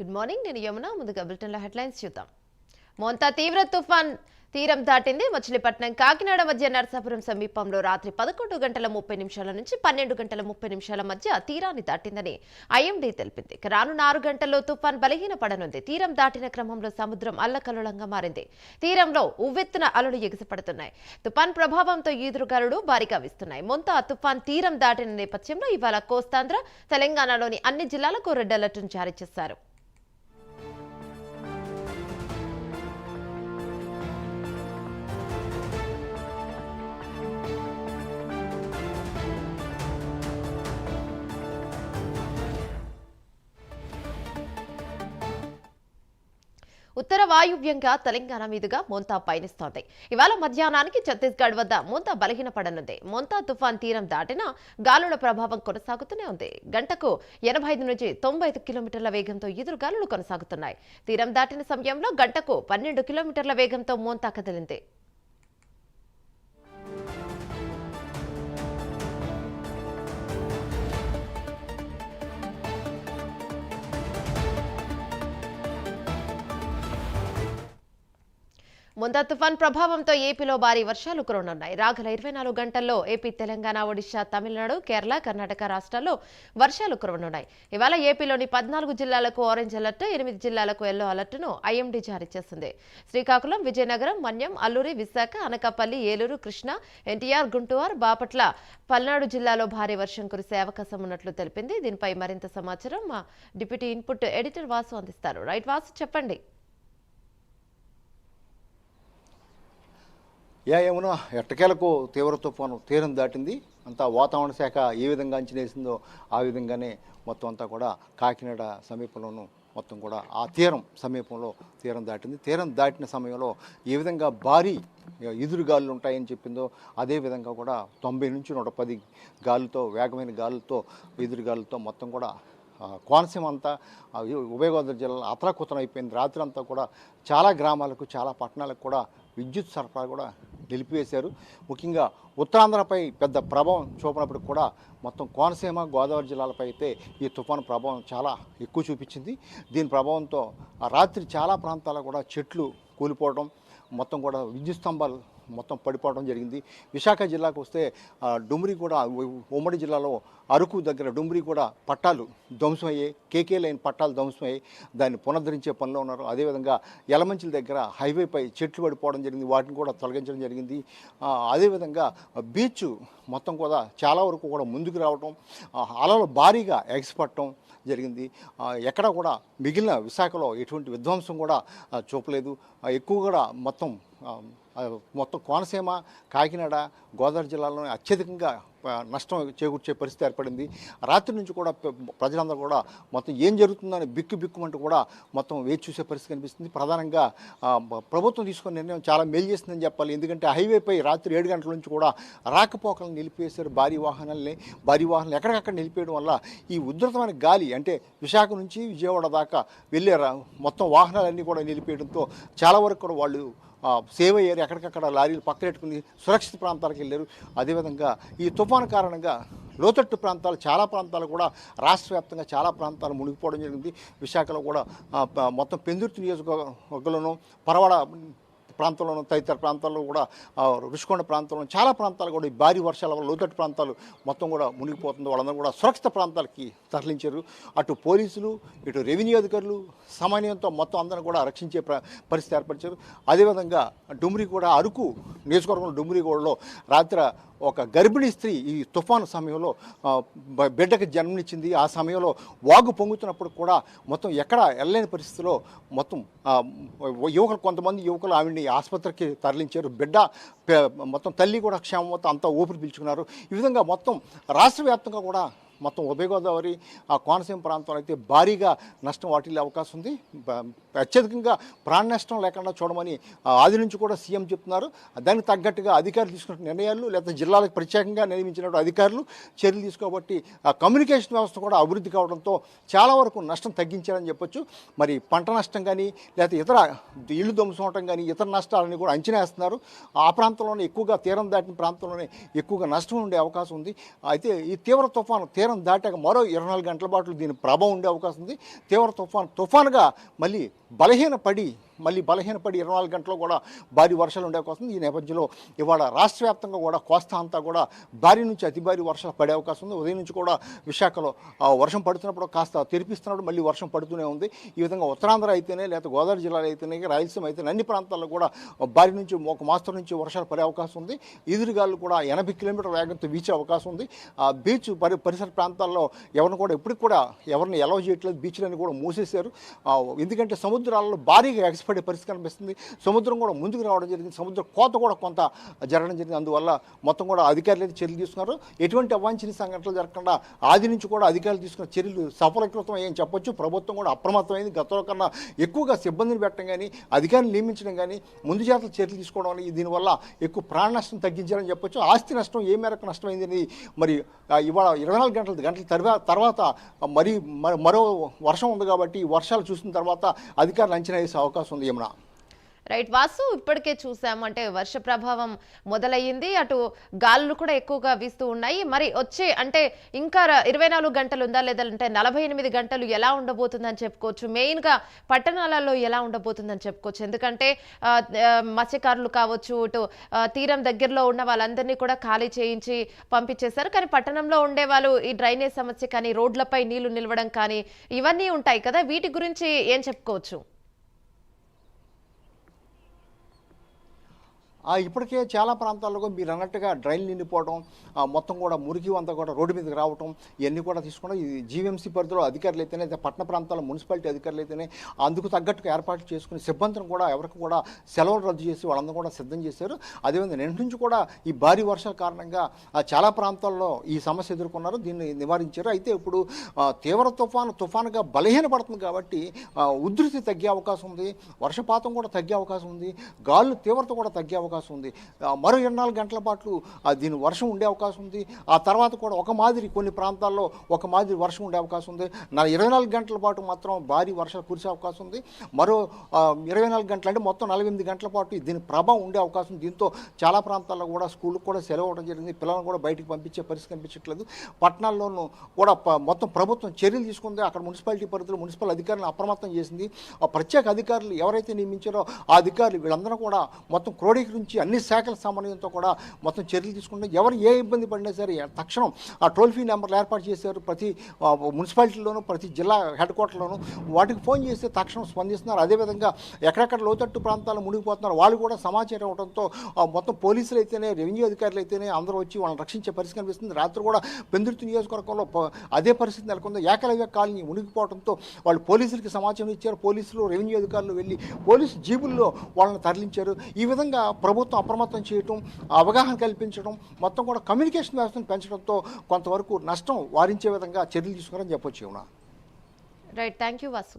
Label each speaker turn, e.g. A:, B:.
A: Good morning నేను యమున. ముందుగా బులెటిన్లో హెడ్లైన్స్ చూద్దాం. మోంతా తీవ్ర తుఫాన్ తీరం దాటింది. మచిలీపట్నం కాకినాడ మధ్య నరసాపురం సమీపంలో రాత్రి పదకొండు గంటల ముప్పై నిమిషాల నుంచి పన్నెండు గంటల ముప్పై నిమిషాల మధ్య తీరాన్ని దాటిందని ఐఎండీ తెలిపింది. రానున్న ఆరు గంటల్లో తుఫాన్ బలహీనపడనుంది. తీరం దాటిన క్రమంలో సముద్రం అల్లకల్లోలంగా మారింది. తీరంలో ఉవ్వెత్తున అలలు ఎగిసిపడుతున్నాయి. తుఫాన్ ప్రభావంతో ఈదురుగాలులు భారీగా వీస్తున్నాయి. మొంతా తుఫాన్ తీరం దాటిన నేపథ్యంలో ఇవాళ కోస్తాంధ్ర తెలంగాణలోని అన్ని జిల్లాలకు రెడ్ అలర్ట్ను జారీ చేశారు. ఉత్తర వాయువ్యంగా తెలంగాణ మీదుగా మోంతా పయనిస్తోంది. ఇవాళ మధ్యాహ్నానికి ఛత్తీస్గఢ్ వద్ద మోంతా బలహీనపడనుంది. మోంతా తుఫాన్ తీరం దాటినా గాలుల ప్రభావం కొనసాగుతూనే ఉంది. గంటకు ఎనభై ఐదు నుంచి తొంభై ఐదు కిలోమీటర్ల వేగంతో ఎదురు గాలులు కొనసాగుతున్నాయి. తీరం దాటిన సమయంలో గంటకు పన్నెండు కిలోమీటర్ల వేగంతో మోంతా కదిలింది. ముందా తుఫాన్ ప్రభావంతో ఏపీలో భారీ వర్షాలు కురవనున్నాయి రాగల ఇరవై నాలుగు గంటల్లో ఏపీ తెలంగాణ ఒడిశా తమిళనాడు కేరళ కర్ణాటక రాష్ట్రాల్లో వర్షాలు కురవనున్నాయి ఇవాళ ఏపీలోని పద్నాలుగు జిల్లాలకు ఆరెంజ్ అలర్ట్ ఎనిమిది జిల్లాలకు ఎల్లో అలర్ట్ను ఐఎండీ జారీ చేసింది. శ్రీకాకుళం విజయనగరం మన్యం అల్లూరి విశాఖ అనకాపల్లి ఏలూరు కృష్ణ ఎన్టీఆర్ గుంటూరు బాపట్ల పల్నాడు జిల్లాలో భారీ వర్షం కురిసే అవకాశం ఉన్నట్లు తెలిపింది. దీనిపై మరింత సమాచారం మా డిప్యూటీ ఇన్పుట్ ఎడిటర్ వాసు అందిస్తారు. రైట్ వాసు చెప్పండి.
B: యా ఏమన్నా ఎట్టకేలకు తీవ్ర తుఫాను తీరం దాటింది. అంతా వాతావరణ శాఖ ఏ విధంగా అంచనేసిందో ఆ విధంగానే మొత్తం అంతా కూడా కాకినాడ సమీపంలోనూ మొత్తం కూడా ఆ తీరం సమీపంలో తీరం దాటింది. తీరం దాటిన సమయంలో ఏ విధంగా భారీ ఎదురు గాలులు ఉంటాయని చెప్పిందో అదే విధంగా కూడా తొంభై నుంచి నూట పది గాలులతో వేగమైన గాలులతో ఎదురు గాలులతో మొత్తం కూడా కోనసీమ అంతా ఉభయగోదావరి ఉభయ గోదావరి జిల్లాలో అతలాకుతలం అయిపోయింది. రాత్రి అంతా కూడా చాలా గ్రామాలకు చాలా పట్టణాలకు కూడా విద్యుత్ సరఫరా కూడా నిలిపివేశారు. ముఖ్యంగా ఉత్తరాంధ్రపై పెద్ద ప్రభావం చూపినప్పుడు కూడా మొత్తం కోనసీమ గోదావరి జిల్లాలపై అయితే ఈ తుఫాను ప్రభావం చాలా ఎక్కువ చూపించింది. దీని ప్రభావంతో ఆ రాత్రి చాలా ప్రాంతాల్లో కూడా చెట్లు కూలిపోవడం మొత్తం కూడా విద్యుత్ స్తంభాలు మొత్తం పడిపోవడం జరిగింది. విశాఖ జిల్లాకు వస్తే డుమ్రి కూడా ఉమ్మడి జిల్లాలో అరకు దగ్గర డుమ్రి కూడా పట్టాలు ధ్వంసమయ్యాయి. కేకే లైన్ పట్టాలు ధ్వంసమయ్యాయి. దాన్ని పునరుద్ధరించే పనిలో ఉన్నారు. అదేవిధంగా యలమంచిల దగ్గర హైవేపై చెట్లు పడిపోవడం జరిగింది. వాటిని కూడా తొలగించడం జరిగింది. అదేవిధంగా బీచ్ మొత్తం కూడా చాలా వరకు కూడా ముందుకు రావడం అలలు భారీగా ఎగసిపట్టడం జరిగింది. ఎక్కడ కూడా మిగిలిన విశాఖలో ఎటువంటి విధ్వంసం కూడా చూపలేదు. ఎక్కువ కూడా మొత్తం మొత్తం కోనసీమ కాకినాడ గోదావరి జిల్లాలోనే అత్యధికంగా నష్టం చేకూర్చే పరిస్థితి ఏర్పడింది. రాత్రి నుంచి కూడా ప్రజలందరూ కూడా మొత్తం ఏం జరుగుతుందని బిక్కు బిక్కుమంటూ కూడా మొత్తం వేచి చూసే పరిస్థితి కనిపిస్తుంది. ప్రధానంగా ప్రభుత్వం తీసుకున్న నిర్ణయం చాలా మేలు చేసిందని చెప్పాలి. ఎందుకంటే హైవేపై రాత్రి ఏడు గంటల నుంచి కూడా రాకపోకలను నిలిపివేశారు భారీ వాహనాలని. భారీ వాహనాలు ఎక్కడికక్కడ నిలిపేయడం వల్ల ఈ ఉధృతమైన గాలి అంటే విశాఖ నుంచి విజయవాడ దాకా వెళ్ళే రా- మొత్తం వాహనాలన్నీ కూడా నిలిపేయడంతో చాలా వరకు కూడా వాళ్ళు సేవ్ అయ్యారు ఎక్కడికక్కడ లారీలు పక్కనెట్టుకుని సురక్షిత ప్రాంతాలకు వెళ్ళారు. అదేవిధంగా ఈ తుఫాను కారణంగా లోతట్టు ప్రాంతాలు చాలా ప్రాంతాలు కూడా రాష్ట్ర వ్యాప్తంగా చాలా ప్రాంతాలు మునిగిపోవడం జరిగింది. విశాఖలో కూడా మొత్తం పెందుర్తి నియోజకవర్గంలోనూ పరవాడ ప్రాంతంలోనూ తదితర ప్రాంతాల్లో కూడా రుషికొండ ప్రాంతంలో చాలా ప్రాంతాలు కూడా ఈ భారీ వర్షాల వల్ల లోతట్టు ప్రాంతాలు మొత్తం కూడా మునిగిపోతుంది. వాళ్ళందరూ కూడా సురక్షిత ప్రాంతాలకి తరలించారు. అటు పోలీసులు ఇటు రెవెన్యూ అధికారులు సమన్వయంతో మొత్తం అందరూ కూడా రక్షించే పరిస్థితి ఏర్పరిచారు. అదేవిధంగా డుమ్రి కూడా అరకు నియోజకవర్గంలో డుమ్రిగూడలో రాత్రి ఒక గర్భిణీ స్త్రీ ఈ తుఫాను సమయంలో బిడ్డకి జన్మనిచ్చింది. ఆ సమయంలో వాగు పొంగుతున్నప్పుడు కూడా మొత్తం ఎక్కడ వెళ్ళలేని పరిస్థితిలో మొత్తం యువకులు కొంతమంది యువకులు ఆవిడ్ని ఆసుపత్రికి తరలించారు. బిడ్డ మొత్తం తల్లి కూడా క్షేమం మొత్తం అంతా ఊపిరి పీల్చుకున్నారు. ఈ విధంగా మొత్తం రాష్ట్ర వ్యాప్తంగా కూడా మొత్తం ఉభయ గోదావరి ఆ కోనసీమ ప్రాంతంలో అయితే భారీగా నష్టం వాటిల్లే అవకాశం ఉంది. అత్యధికంగా ప్రాణ నష్టం లేకుండా చూడమని ఆది నుంచి కూడా సీఎం చెప్తున్నారు. దానికి తగ్గట్టుగా అధికారులు తీసుకున్న నిర్ణయాలు లేదా జిల్లాలకు ప్రత్యేకంగా నియమించిన అధికారులు చర్యలు తీసుకోబట్టి ఆ కమ్యూనికేషన్ వ్యవస్థ కూడా అభివృద్ధి కావడంతో చాలా వరకు నష్టం తగ్గించారని చెప్పొచ్చు. మరి పంట నష్టం కానీ లేకపోతే ఇతర ఇళ్ళు ధ్వంసం కానీ ఇతర నష్టాలని కూడా అంచనా వేస్తున్నారు. ఆ ప్రాంతంలోనే ఎక్కువగా తీరం దాటిన ప్రాంతంలోనే ఎక్కువగా నష్టం ఉండే అవకాశం ఉంది. అయితే ఈ తీవ్ర తుఫాను తీరం తీరం దాటాక మరో ఇరవై నాలుగు గంటల పాటు దీని ప్రభావం ఉండే అవకాశం ఉంది. తీవ్ర తుఫాన్ తుఫాన్గా మళ్ళీ బలహీనపడి మళ్ళీ బలహీనపడి ఇరవై నాలుగు గంటలు కూడా భారీ వర్షాలు ఉండే అవకాశం ఉంది ఈ నేపథ్యంలో ఇవాళ రాష్ట్ర వ్యాప్తంగా కూడా కోస్తా అంతా కూడా భారీ నుంచి అతి భారీ వర్షాలు పడే అవకాశం ఉంది. ఉదయం నుంచి కూడా విశాఖలో వర్షం పడుతున్నప్పుడు కాస్త తెరిపిస్తున్నప్పుడు మళ్ళీ వర్షం పడుతూనే ఉంది. ఈ విధంగా ఉత్తరాంధ్ర అయితేనే లేదా గోదావరి జిల్లాలో అయితేనే రాయలసీమ అయితే అన్ని ప్రాంతాల్లో కూడా భారీ నుంచి ఒక మాస్టర్ నుంచి వర్షాలు పడే అవకాశం ఉంది. ఎదురుగాలు కూడా ఎనభై కిలోమీటర్ వేగంతో వీచే అవకాశం ఉంది. ఆ బీచ్ పరి పరిసర ప్రాంతాల్లో ఎవరిని కూడా ఇప్పటికి కూడా ఎవరిని ఎలవ్ చేయట్లేదు. బీచ్లన్నీ కూడా మూసేశారు. ఎందుకంటే సముద్రాలలో భారీగా ఎగసిపడే పరిస్థితి కనిపిస్తుంది. సముద్రం కూడా ముందుకు రావడం జరిగింది. సముద్ర కోత కూడా కొంత జరగడం జరిగింది. అందువల్ల మొత్తం కూడా అధికారులు అయితే చర్యలు తీసుకున్నారు. ఎటువంటి అవాంఛనీయ సంఘటనలు జరగకుండా ఆది నుంచి కూడా అధికారులు తీసుకున్న చర్యలు సఫలీకృతం అయ్యని చెప్పొచ్చు. ప్రభుత్వం కూడా అప్రమత్తమైంది. గతంలో కన్నా ఎక్కువగా సిబ్బందిని పెట్టడం కానీ అధికారులు నియమించడం కానీ ముందు జాగ్రత్తలు చర్యలు తీసుకోవడం అని దీనివల్ల ఎక్కువ ప్రాణ నష్టం తగ్గించారని చెప్పొచ్చు. ఆస్తి నష్టం ఏ మేరకు నష్టమైంది అనేది మరి ఇవాళ ఇరవై నాలుగు గంటల గంటల తర్వాత తర్వాత మరి మరో వర్షం ఉంది కాబట్టి ఈ వర్షాలు చూసిన తర్వాత అధికారులు అంచనా వేసే అవకాశం ఉంది. యమున
A: రైట్ వాసు ఇప్పటికే చూసాము అంటే వర్ష ప్రభావం మొదలయ్యింది అటు గాలులు కూడా ఎక్కువగా వీస్తూ ఉన్నాయి. మరి వచ్చే అంటే ఇంకా ఇరవై నాలుగు గంటలు ఉందా లేదంటే నలభై ఎనిమిది గంటలు ఎలా ఉండబోతుందని చెప్పుకోవచ్చు. మెయిన్గా పట్టణాలలో ఎలా ఉండబోతుందని చెప్పుకోవచ్చు. ఎందుకంటే మత్స్యకారులు కావచ్చు ఇటు తీరం దగ్గరలో ఉన్న వాళ్ళందరినీ కూడా ఖాళీ చేయించి పంపించేశారు. కానీ పట్టణంలో ఉండే వాళ్ళు ఈ డ్రైనేజ్ సమస్య కానీ రోడ్లపై నీళ్ళు నిలవడం కానీ ఇవన్నీ ఉంటాయి కదా. వీటి గురించి ఏం చెప్పుకోవచ్చు?
B: ఇప్పటికే చాలా ప్రాంతాల్లో మీరు అన్నట్టుగా డ్రైన్ నిండిపోవడం మొత్తం కూడా మురికి అంతా కూడా రోడ్డు మీదకి రావటం ఇవన్నీ కూడా తీసుకుని ఈ జీవీఎంసీ పరిధిలో అధికారులు అయితేనే పట్టణ ప్రాంతాల మున్సిపాలిటీ అధికారులు అయితేనే అందుకు తగ్గట్టుగా ఏర్పాటు చేసుకుని సిబ్బందిని కూడా ఎవరికి కూడా సెలవులు రద్దు చేసి వాళ్ళందరూ కూడా సిద్ధం చేశారు. అదేవిధంగా నిన్న నుంచి కూడా ఈ భారీ వర్షాల కారణంగా చాలా ప్రాంతాల్లో ఈ సమస్య ఎదుర్కొన్నారు దీన్ని నివారించారు. అయితే ఇప్పుడు తీవ్ర తుఫాను తుఫానుగా బలహీనపడుతుంది కాబట్టి ఉధృతి తగ్గే అవకాశం ఉంది వర్షపాతం కూడా తగ్గే అవకాశం ఉంది గాలు తీవ్రత కూడా తగ్గే అవకాశం అవకాశం ఉంది. మరో ఇరవై నాలుగు గంటల పాటు దీని వర్షం ఉండే అవకాశం ఉంది. ఆ తర్వాత కూడా ఒక మాదిరి కొన్ని ప్రాంతాల్లో ఒక మాదిరి వర్షం ఉండే అవకాశం ఉంది. నా ఇరవై నాలుగు గంటల పాటు మాత్రం భారీ వర్షాలు కురిసే అవకాశం ఉంది. మరో ఇరవై నాలుగు గంటలు అంటే మొత్తం నలభై ఎనిమిది గంటల పాటు దీని ప్రభావం ఉండే అవకాశం దీంతో చాలా ప్రాంతాల్లో కూడా స్కూల్కి కూడా సెలవు అవ్వడం జరిగింది. పిల్లలను కూడా బయటికి పంపించే పరిస్థితి కనిపించట్లేదు. పట్టణాల్లోనూ కూడా మొత్తం ప్రభుత్వం చర్యలు తీసుకుంది. అక్కడ మున్సిపాలిటీ పరిధిలో మున్సిపల్ అధికారులను అప్రమత్తం చేసింది. ఆ ప్రత్యేక అధికారులు ఎవరైతే నియమించారో ఆ అధికారులు వీళ్ళందరూ కూడా మొత్తం క్రోడీకరించి అన్ని శాఖల సమన్వయంతో కూడా మొత్తం చర్యలు తీసుకుంటే ఎవరు ఏ ఇబ్బంది పడినా సరే తక్షణం ఆ టోల్ ఫ్రీ నెంబర్లు ఏర్పాటు చేశారు. ప్రతి మున్సిపాలిటీలోనూ ప్రతి జిల్లా హెడ్ క్వార్టర్లోనూ వాటికి ఫోన్ చేస్తే తక్షణం స్పందిస్తున్నారు. అదేవిధంగా ఎక్కడెక్కడ లోతట్టు ప్రాంతాలు మునిగిపోతున్నారు వాళ్ళు కూడా సమాచారం ఇవ్వడంతో మొత్తం పోలీసులు అయితేనే రెవెన్యూ అధికారులు అయితేనే అందరూ వచ్చి వాళ్ళని రక్షించే పరిస్థితి కనిపిస్తుంది. రాత్రి కూడా పెందుర్తి నియోజకవర్గంలో అదే పరిస్థితి నెలకొంది. ఏకలవ్య కాలనీ మునిగిపోవడంతో వాళ్ళు పోలీసులకి సమాచారం ఇచ్చారు. పోలీసులు రెవెన్యూ అధికారులు వెళ్ళి పోలీసు జీబుల్లో వాళ్ళని తరలించారు. ఈ విధంగా ప్రభుత్వం అప్రమత్తం చేయటం అవగాహన కల్పించడం మొత్తం కూడా కమ్యూనికేషన్ వ్యవస్థను పెంచడంతో కొంతవరకు నష్టం వారించే విధంగా చర్యలు తీసుకున్నారని చెప్పొచ్చు
A: రైట్ థ్యాంక్ యూ వాసు